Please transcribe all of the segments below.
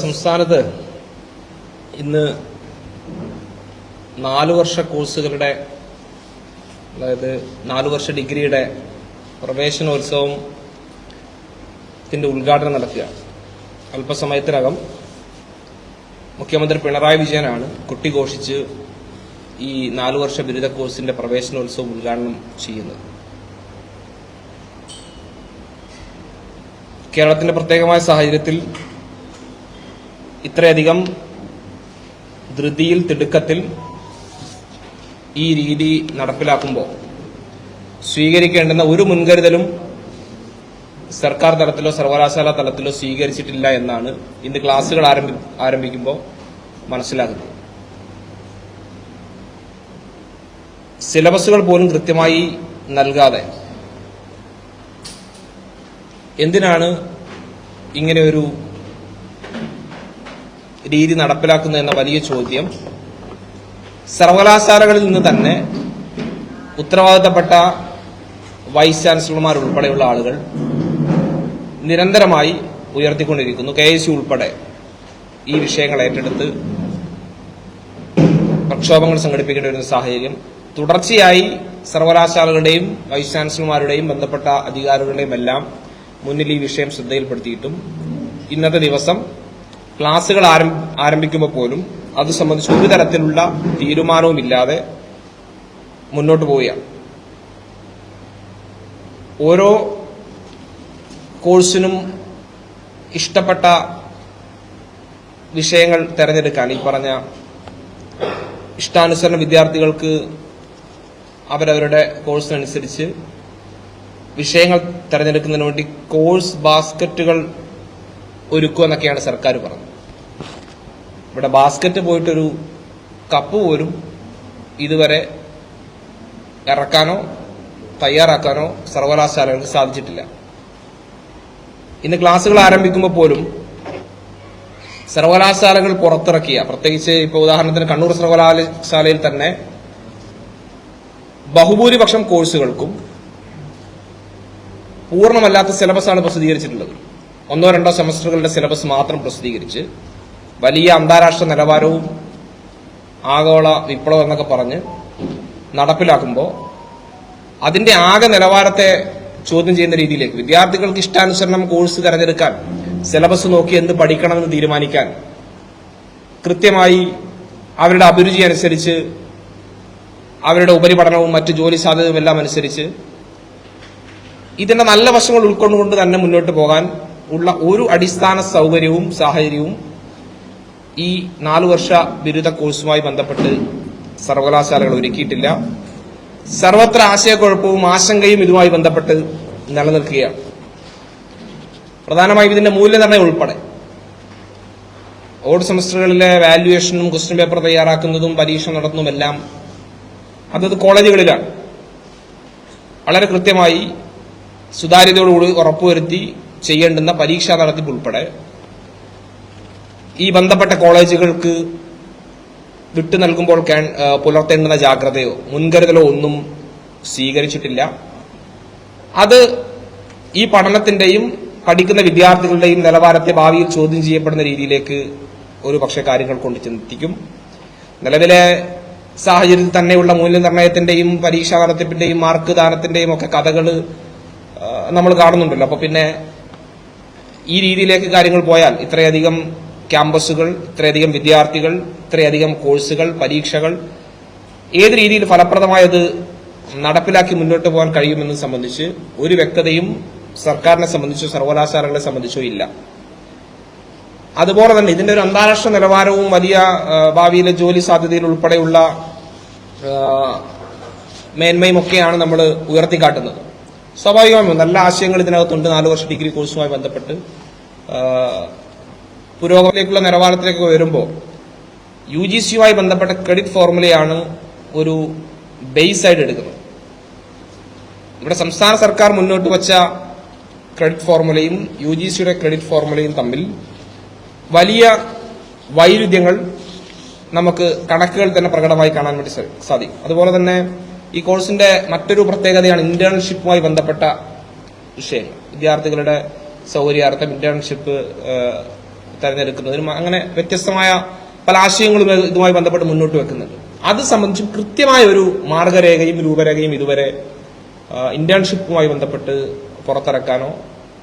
സംസ്ഥാനത്ത് ഇന്ന് നാലു വർഷ കോഴ്സുകളുടെ അതായത് നാലു വർഷ ഡിഗ്രിയുടെ പ്രവേശനോത്സവം ത്തിന്റെ ഉദ്ഘാടനം നടത്തുക അല്പസമയത്തിനകം മുഖ്യമന്ത്രി പിണറായി വിജയനാണ് കുട്ടി ഘോഷിച്ച് ഈ നാലു വർഷ ബിരുദ കോഴ്സിന്റെ പ്രവേശനോത്സവം ഉദ്ഘാടനം ചെയ്യുന്നത്. കേരളത്തിന്റെ പ്രത്യേകമായ സാഹചര്യത്തിൽ ഇത്രയധികം ധൃതിയിൽ തിടുക്കത്തിൽ ഈ രീതി നടപ്പിലാക്കുമ്പോൾ സ്വീകരിക്കേണ്ടുന്ന ഒരു മുൻകരുതലും സർക്കാർ തലത്തിലോ സർവകലാശാല തലത്തിലോ സ്വീകരിച്ചിട്ടില്ല എന്നാണ് ഇന്ന് ക്ലാസ്സുകൾ ആരംഭി ആരംഭിക്കുമ്പോൾ മനസ്സിലാകുന്നത്. സിലബസുകൾ പോലും കൃത്യമായി നൽകാതെ എന്തിനാണ് ഇങ്ങനെ ഒരു രീതി നടപ്പിലാക്കുന്നത് എന്ന വലിയ ചോദ്യം. സർവകലാശാലകളിൽ നിന്ന് തന്നെ ഉത്തരവാദിത്തപ്പെട്ട വൈസ് ചാൻസലർമാർ ഉൾപ്പെടെയുള്ള ആളുകൾ നിരന്തരമായി ഉയർത്തിക്കൊണ്ടിരിക്കുന്നു. കെ എസ് ഉൾപ്പെടെ ഈ വിഷയങ്ങൾ ഏറ്റെടുത്ത് പ്രക്ഷോഭങ്ങൾ സംഘടിപ്പിക്കേണ്ടി വരുന്ന സാഹചര്യം. തുടർച്ചയായി സർവകലാശാലകളുടെയും വൈസ് ചാൻസലർമാരുടെയും ബന്ധപ്പെട്ട അധികാരികളുടെയും എല്ലാം മുന്നിൽ ഈ വിഷയം ശ്രദ്ധയിൽപ്പെടുത്തിയിട്ടും ഇന്നത്തെ ദിവസം ക്ലാസുകൾ ആരംഭിക്കുമ്പോൾ പോലും അത് സംബന്ധിച്ച് ഒരു തരത്തിലുള്ള തീരുമാനവും ഇല്ലാതെ മുന്നോട്ട് പോവുകയാണ്. ഓരോ കോഴ്സിനും ഇഷ്ടപ്പെട്ട വിഷയങ്ങൾ തിരഞ്ഞെടുക്കാൻ ഈ പറഞ്ഞ ഇഷ്ടാനുസരണ വിദ്യാർത്ഥികൾക്ക് അവരവരുടെ കോഴ്സിനനുസരിച്ച് വിഷയങ്ങൾ തിരഞ്ഞെടുക്കുന്നതിന് വേണ്ടി കോഴ്സ് ബാസ്ക്കറ്റുകൾ ഒരുക്കുക എന്നൊക്കെയാണ് സർക്കാർ പറഞ്ഞത്. ഇവിടെ ബാസ്ക്കറ്റ് പോയിട്ടൊരു കപ്പ് പോലും ഇതുവരെ ഇറക്കാനോ തയ്യാറാക്കാനോ സർവകലാശാലകൾക്ക് സാധിച്ചിട്ടില്ല. ഇന്ന് ക്ലാസ്സുകൾ ആരംഭിക്കുമ്പോൾ പോലും സർവകലാശാലകൾ പുറത്തിറക്കിയ പ്രത്യേകിച്ച് ഇപ്പോൾ ഉദാഹരണത്തിന് കണ്ണൂർ സർവകലാശാലയിൽ തന്നെ ബഹുഭൂരിപക്ഷം കോഴ്സുകൾക്കും പൂർണമല്ലാത്ത സിലബസാണ് പ്രസിദ്ധീകരിച്ചിട്ടുള്ളത്. ഒന്നോ രണ്ടോ സെമസ്റ്ററുകളുടെ സിലബസ് മാത്രം പ്രസിദ്ധീകരിച്ച് വലിയ അന്താരാഷ്ട്ര നിലവാരവും ആഗോള വിപ്ലവം എന്നൊക്കെ പറഞ്ഞ് നടപ്പിലാക്കുമ്പോൾ അതിന്റെ ആകെ നിലവാരത്തെ ചോദ്യം ചെയ്യുന്ന രീതിയിലേക്ക് വിദ്യാർത്ഥികൾക്ക് ഇഷ്ടാനുസരണം കോഴ്സ് തിരഞ്ഞെടുക്കാൻ സിലബസ് നോക്കി എന്ത് പഠിക്കണമെന്ന് തീരുമാനിക്കാൻ കൃത്യമായി അവരുടെ അഭിരുചി അനുസരിച്ച് അവരുടെ ഉപരിപഠനവും മറ്റ് ജോലി സാധ്യതയും എല്ലാം അനുസരിച്ച് ഇതിന്റെ നല്ല വശങ്ങൾ ഉൾക്കൊണ്ടുകൊണ്ട് തന്നെ മുന്നോട്ട് പോകാൻ ഉള്ള ഒരു അടിസ്ഥാന സൗകര്യവും സാഹചര്യവും ഈ നാലു വർഷ ബിരുദ കോഴ്സുമായി ബന്ധപ്പെട്ട് സർവകലാശാലകൾ ഒരുക്കിയിട്ടില്ല. സർവത്ര ആശയക്കുഴപ്പവും ആശങ്കയും ഇതുമായി ബന്ധപ്പെട്ട് നിലനിൽക്കുകയാണ്. പ്രധാനമായും ഇതിന്റെ മൂല്യനിർണയം ഉൾപ്പെടെ. ഓഡ് സെമസ്റ്ററുകളിലെ വാല്യുവേഷനും ക്വസ്റ്റ്യൻ പേപ്പർ തയ്യാറാക്കുന്നതും പരീക്ഷ നടത്തുന്നതും എല്ലാം അതത് കോളേജുകളിലാണ്. വളരെ കൃത്യമായി സുതാര്യതയോടുകൂടി ഉറപ്പുവരുത്തി ചെയ്യേണ്ടുന്ന പരീക്ഷാ നടത്തിപ്പ് ഉൾപ്പെടെ ഈ ബന്ധപ്പെട്ട കോളേജുകൾക്ക് വിട്ടു നൽകുമ്പോൾ പുലർത്തേണ്ടുന്ന ജാഗ്രതയോ മുൻകരുതലോ ഒന്നും സ്വീകരിച്ചിട്ടില്ല. അത് ഈ പഠനത്തിന്റെയും പഠിക്കുന്ന വിദ്യാർത്ഥികളുടെയും നിലവാരത്തെ ഭാവിയിൽ ചോദ്യം ചെയ്യപ്പെടുന്ന രീതിയിലേക്ക് ഒരു പക്ഷേ കാര്യങ്ങൾ കൊണ്ട് ചിന്തിക്കും നിലവിലെ സാഹചര്യത്തിൽ തന്നെയുള്ള മൂല്യനിർണയത്തിന്റെയും പരീക്ഷാ നടത്തിപ്പിന്റെയും മാർക്ക് ദാനത്തിന്റെയും ഒക്കെ കഥകൾ നമ്മൾ കാണുന്നുണ്ടല്ലോ. അപ്പോൾ പിന്നെ ഈ രീതിയിലേക്ക് കാര്യങ്ങൾ പോയാൽ ഇത്രയധികം ക്യാമ്പസുകൾ ഇത്രയധികം വിദ്യാർത്ഥികൾ ഇത്രയധികം കോഴ്സുകൾ പരീക്ഷകൾ ഏത് രീതിയിൽ ഫലപ്രദമായത് നടപ്പിലാക്കി മുന്നോട്ട് പോകാൻ കഴിയുമെന്ന് സംബന്ധിച്ച് ഒരു വ്യക്തതയും സർക്കാരിനെ സംബന്ധിച്ചോ സർവകലാശാലകളെ സംബന്ധിച്ചോ ഇല്ല. അതുപോലെ തന്നെ ഇതിന്റെ ഒരു അന്താരാഷ്ട്ര നിലവാരവും വലിയ ഭാവിയിലെ ജോലി സാധ്യതയിൽ ഉൾപ്പെടെയുള്ള മേന്മയും ഒക്കെയാണ് നമ്മൾ ഉയർത്തിക്കാട്ടുന്നത്. സ്വാഭാവികമായും നല്ല ആശയങ്ങൾ ഇതിനകത്തുണ്ട്. നാല് വർഷ ഡിഗ്രി കോഴ്സുമായി ബന്ധപ്പെട്ട്. പുരോഗമനത്തിലേക്കുള്ള നിലവാരത്തിലേക്ക് വരുമ്പോൾ യു ജി സിയുമായി ബന്ധപ്പെട്ട ക്രെഡിറ്റ് ഫോർമുലയാണ് ഒരു ബേസ് ആയിട്ട് എടുക്കുന്നത്. ഇവിടെ സംസ്ഥാന സർക്കാർ മുന്നോട്ട് വച്ച ക്രെഡിറ്റ് ഫോർമുലയും യു ജി സിയുടെ ക്രെഡിറ്റ് ഫോർമുലയും തമ്മിൽ വലിയ വൈരുദ്ധ്യങ്ങൾ നമുക്ക് കണക്കുകൾ തന്നെ പ്രകടമായി കാണാൻ വേണ്ടി സാധിക്കും. അതുപോലെ തന്നെ ഈ കോഴ്സിന്റെ മറ്റൊരു പ്രത്യേകതയാണ് ഇന്റേൺഷിപ്പുമായി ബന്ധപ്പെട്ട വിഷയങ്ങൾ വിദ്യാർത്ഥികളുടെ സൗകര്യാർത്ഥം ഇന്റേൺഷിപ്പ് തെരഞ്ഞെടുക്കുന്നതിനും അങ്ങനെ വ്യത്യസ്തമായ പല ആശയങ്ങളും ഇതുമായി ബന്ധപ്പെട്ട് മുന്നോട്ട് വെക്കുന്നുണ്ട്. അത് സംബന്ധിച്ചും കൃത്യമായ ഒരു മാർഗരേഖയും രൂപരേഖയും ഇതുവരെ ഇന്റേൺഷിപ്പുമായി ബന്ധപ്പെട്ട് പുറത്തിറക്കാനോ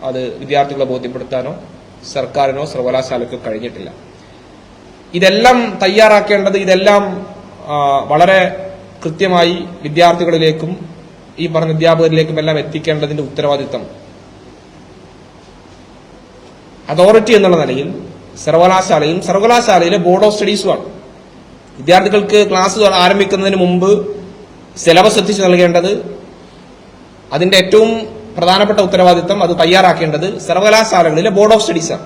അത് വിദ്യാർത്ഥികളെ ബോധ്യപ്പെടുത്താനോ സർക്കാരിനോ സർവകലാശാലയ്ക്കോ കഴിഞ്ഞിട്ടില്ല. ഇതെല്ലാം തയ്യാറാക്കേണ്ടത് ഇതെല്ലാം വളരെ കൃത്യമായി വിദ്യാർത്ഥികളിലേക്കും ഈ പറഞ്ഞ അധ്യാപകരിലേക്കും എല്ലാം എത്തിക്കേണ്ടതിന്റെ ഉത്തരവാദിത്തം അതോറിറ്റി എന്നുള്ള നിലയിൽ സർവകലാശാലയും സർവകലാശാലയിലെ ബോർഡ് ഓഫ് സ്റ്റഡീസുമാണ് വിദ്യാർത്ഥികൾക്ക് ക്ലാസ് ആരംഭിക്കുന്നതിന് മുമ്പ് സിലബസ് എത്തിച്ചു നൽകേണ്ടത് അതിന്റെ ഏറ്റവും പ്രധാനപ്പെട്ട ഉത്തരവാദിത്തം അത് തയ്യാറാക്കേണ്ടത് സർവകലാശാലകളിലെ ബോർഡ് ഓഫ് സ്റ്റഡീസാണ്.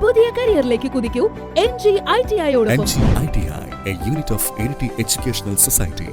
പുതിയ കരിയറിലേക്ക് കുതിക്കൂ. N G I T N ഐയോടൊപ്പം G I T I A unit of educational society